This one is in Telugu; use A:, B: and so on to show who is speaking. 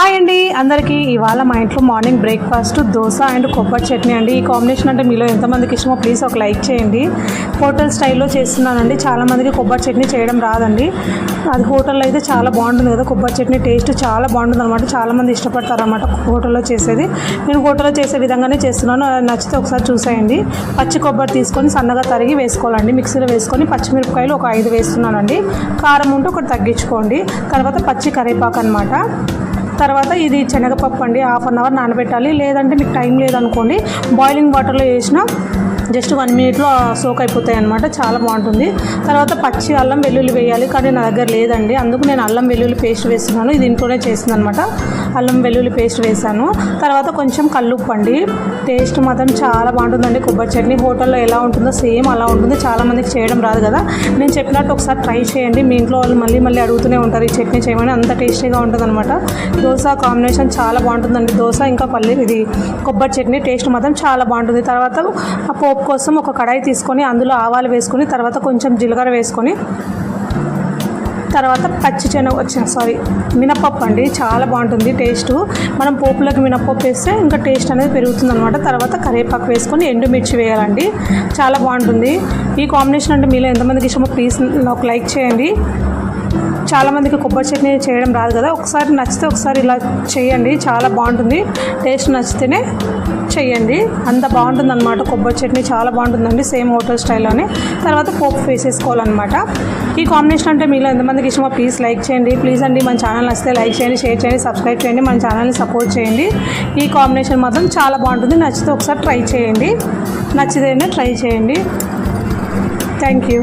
A: హాయ్ అండి అందరికీ. ఇవాళ మా ఇంట్లో మార్నింగ్ బ్రేక్ఫాస్ట్ దోశ అండ్ కొబ్బరి చట్నీ అండి. ఈ కాంబినేషన్ అంటే మీలో ఎంతమందికి ఇష్టమో ప్లీజ్ ఒక లైక్ చేయండి. హోటల్ స్టైల్లో చేస్తున్నానండి. చాలామందికి కొబ్బరి చట్నీ చేయడం రాదండి. అది హోటల్లో అయితే చాలా బాగుంటుంది కదా. కొబ్బరి చట్నీ టేస్ట్ చాలా బాగుంటుంది అనమాట చాలామంది ఇష్టపడతారు అనమాట హోటల్లో చేసేది. నేను హోటల్లో చేసే విధంగానే చేస్తున్నాను. అది నచ్చితే ఒకసారి చూసేయండి. పచ్చి కొబ్బరి తీసుకొని సన్నగా తరిగి వేసుకోవాలండి. మిక్సీలో వేసుకొని పచ్చిమిరపకాయలు ఒక ఐదు వేస్తున్నానండి. కారం ఉంటే ఒకటి తగ్గించుకోండి. తర్వాత పచ్చి కరివేపాకు అనమాట తర్వాత ఇది శనగపప్పు అండి. హాఫ్ అన్ అవర్ నానబెట్టాలి. లేదంటే మీకు టైం లేదనుకోండి. బాయిలింగ్ వాటర్లో వేసిన జస్ట్ వన్ మినిట్లో సోక్ అయిపోతాయి అనమాట చాలా బాగుంటుంది. తర్వాత పచ్చి అల్లం వెల్లుల్లి వేయాలి. కానీ నా దగ్గర లేదండి. అందుకు నేను అల్లం వెల్లుల్లి పేస్ట్ వేస్తున్నాను. ఇది ఇంట్లోనే చేసింది అనమాట అల్లం వెల్లుల్లి పేస్ట్ వేసాను తర్వాత కొంచెం కల్లుప్పు అండి. టేస్ట్ మాత్రం చాలా బాగుంటుందండి. కొబ్బరి చట్నీ హోటల్లో ఎలా ఉంటుందో సేమ్ అలా ఉంటుంది. చాలామందికి చేయడం రాదు కదా. నేను చెప్పినట్టు ఒకసారి ట్రై చేయండి. మీ ఇంట్లో వాళ్ళు మళ్ళీ మళ్ళీ అడుగుతూనే ఉంటారు ఈ చట్నీ చేయమని. అంత టేస్టీగా ఉంటుందన్నమాట. దోశ కాంబినేషన్ చాలా బాగుంటుందండి. దోశ ఇంకా పల్లీ ఇది కొబ్బరి చట్నీ టేస్ట్ మాత్రం చాలా బాగుంటుంది. తర్వాత ఆ పోపు కోసం ఒక కడాయి తీసుకొని అందులో ఆవాలు వేసుకొని తర్వాత కొంచెం జీలకర్ర వేసుకొని తర్వాత పచ్చి శనగ వచ్చిన సారీ మినపప్పు అండి. చాలా బాగుంటుంది టేస్ట్. మనం పోపులోకి మినపప్పు వేస్తే ఇంకా టేస్ట్ అనేది పెరుగుతుంది అనమాట తర్వాత కరివేపాకు వేసుకొని ఎండుమిర్చి వేయాలండి. చాలా బాగుంటుంది. ఈ కాంబినేషన్ అంటే మీలో ఎంతమందికి ఇష్టమో ప్లీజ్ నాకు లైక్ చేయండి. చాలామందికి కొబ్బరి చట్నీ చేయడం రాదు కదా. ఒకసారి నచ్చితే ఒకసారి ఇలా చేయండి. చాలా బాగుంటుంది. టేస్ట్ నచ్చితేనే చేయండి. అంత బాగుంటుంది అనమాట కొబ్బరి చట్నీ చాలా బాగుంటుందండి సేమ్ హోటల్ స్టైల్లోనే. తర్వాత పోపు వేసేసుకోవాలన్నమాట ఈ కాంబినేషన్ అంటే మీలో ఎంతమందికి ఇష్టమో ప్లీజ్ లైక్ చేయండి. ప్లీజ్ అండి మన ఛానల్ నచ్చితే లైక్ చేయండి షేర్ చేయండి సబ్స్క్రైబ్ చేయండి మన ఛానల్ని సపోర్ట్ చేయండి. ఈ కాంబినేషన్ మాత్రం చాలా బాగుంటుంది. నచ్చితే ఒకసారి ట్రై చేయండి. నచ్చితేనే ట్రై చేయండి. Thank you.